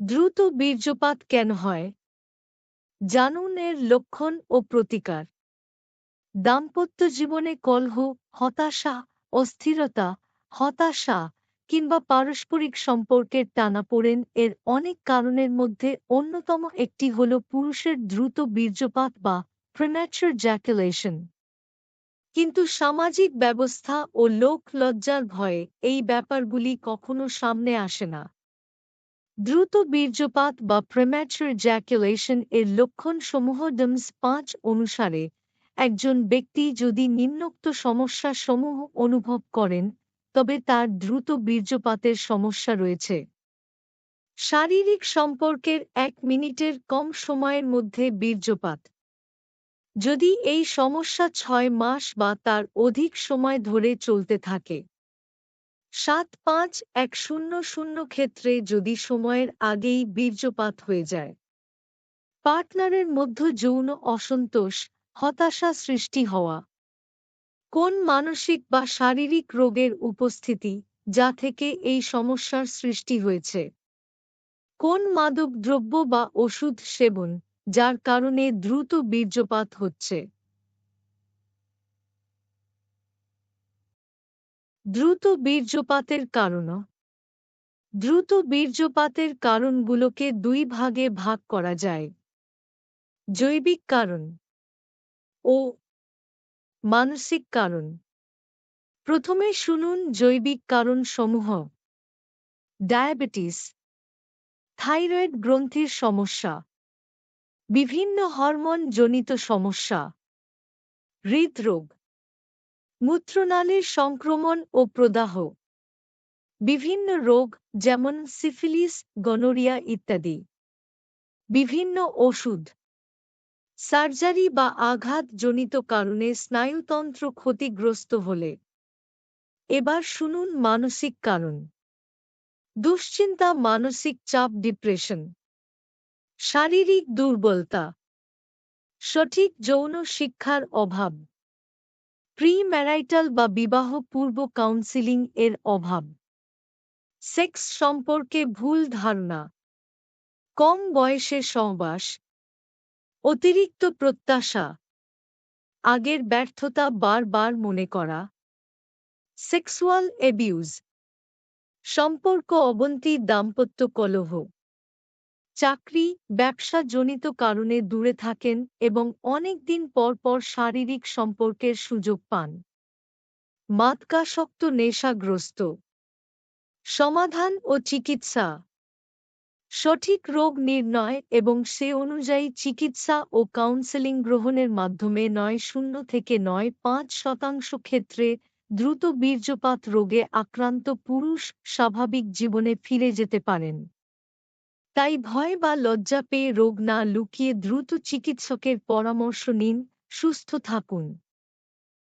দ্রুত বীর্যপাত কেন হয়? জানুন এর লক্ষণ ও প্রতিকার। দাম্পত্য জীবনে কলহ, হতাশা, অস্থিরতা, হতাশা কিংবা পারস্পরিক সম্পর্কের টানাপোড়েন এর অনেক কারণের মধ্যে অন্যতম একটি হল পুরুষের দ্রুত বীর্যপাত বা প্রিম্যাচুর জ্যাকুলেশন কিন্তু সামাজিক ব্যবস্থা ও লোক লজ্জার ভয়ে এই ব্যাপারগুলি কখনো সামনে আসে না। দ্রুত বীর্যপাত বা প্রেম্যাচুর জ্যাকুলেশন এর লক্ষণসমূহ ডমস পাঁচ অনুসারে, একজন ব্যক্তি যদি নিম্নোক্ত সমস্যা সমূহ অনুভব করেন, তবে তার দ্রুত বীর্যপাতের সমস্যা রয়েছে। শারীরিক সম্পর্কের এক মিনিটের কম সময়ের মধ্যে বীর্যপাত। যদি এই সমস্যা ছয় মাস বা তার অধিক সময় ধরে চলতে থাকে সাত পাঁচ এক শূন্য শূন্য ক্ষেত্রে যদি সময়ের আগেই বীর্যপাত হয়ে যায়। পার্টনারের মধ্য যৌন অসন্তোষ, হতাশা সৃষ্টি হওয়া। কোন মানসিক বা শারীরিক রোগের উপস্থিতি যা থেকে এই সমস্যার সৃষ্টি হয়েছে? কোন মাদক দ্রব্য বা ওষুধ সেবন যার কারণে দ্রুত বীর্যপাত হচ্ছে? দ্রুত বীর্যপাতের কারণ দ্রুত বীর্যপাতের কারণগুলোকে দুই ভাগে ভাগ করা যায়। জৈবিক কারণ ও মানসিক কারণ। প্রথমে শুনুন জৈবিক কারণ সমূহ ডায়াবেটিস, থাইরয়েড গ্রন্থির সমস্যা, বিভিন্ন হরমোন জনিত সমস্যা, হৃদরোগ মূত্রনালীর সংক্রমণ ও প্রদাহ। বিভিন্ন রোগ যেমন সিফিলিস, গনোরিয়া ইত্যাদি। বিভিন্ন ওষুধ। সার্জারি বা আঘাতজনিত কারণে স্নায়ুতন্ত্র ক্ষতিগ্রস্ত হলে। এবার শুনুন মানসিক কারণ। দুশ্চিন্তা, মানসিক চাপ, ডিপ্রেশন। শারীরিক দুর্বলতা। সঠিক যৌন শিক্ষার অভাব। প্রি ম্যারাইটাল বা বিবাহ পূর্ব কাউন্সিলিং এর অভাব। সেক্স সম্পর্কে ভুল ধারণা। কম বয়সে সহবাস। অতিরিক্ত প্রত্যাশা। আগের ব্যর্থতা বারবার মনে করা। সেক্সুয়াল এবিউজ সম্পর্ক অবন্তি, দাম্পত্য কলহ। চাকরি, ব্যবসাজনিত কারণে দূরে থাকেন এবং অনেক দিন পর পর শারীরিক সম্পর্কের সুযোগ পান। মাতকাসক্ত নেশাগ্রস্ত। সমাধান ও চিকিৎসা। সঠিক রোগ নির্ণয় এবং সে অনুযায়ী চিকিৎসা ও কাউন্সেলিং গ্রহণের মাধ্যমে নয় শূন্য থেকে নয় পাঁচ শতাংশ ক্ষেত্রে দ্রুত বীর্যপাত রোগে আক্রান্ত পুরুষ স্বাভাবিক জীবনে ফিরে যেতে পারেন। তাই ভয় বা লজ্জা পেয়ে রোগ না লুকিয়ে দ্রুত চিকিৎসকের পরামর্শ নিন সুস্থ থাকুন।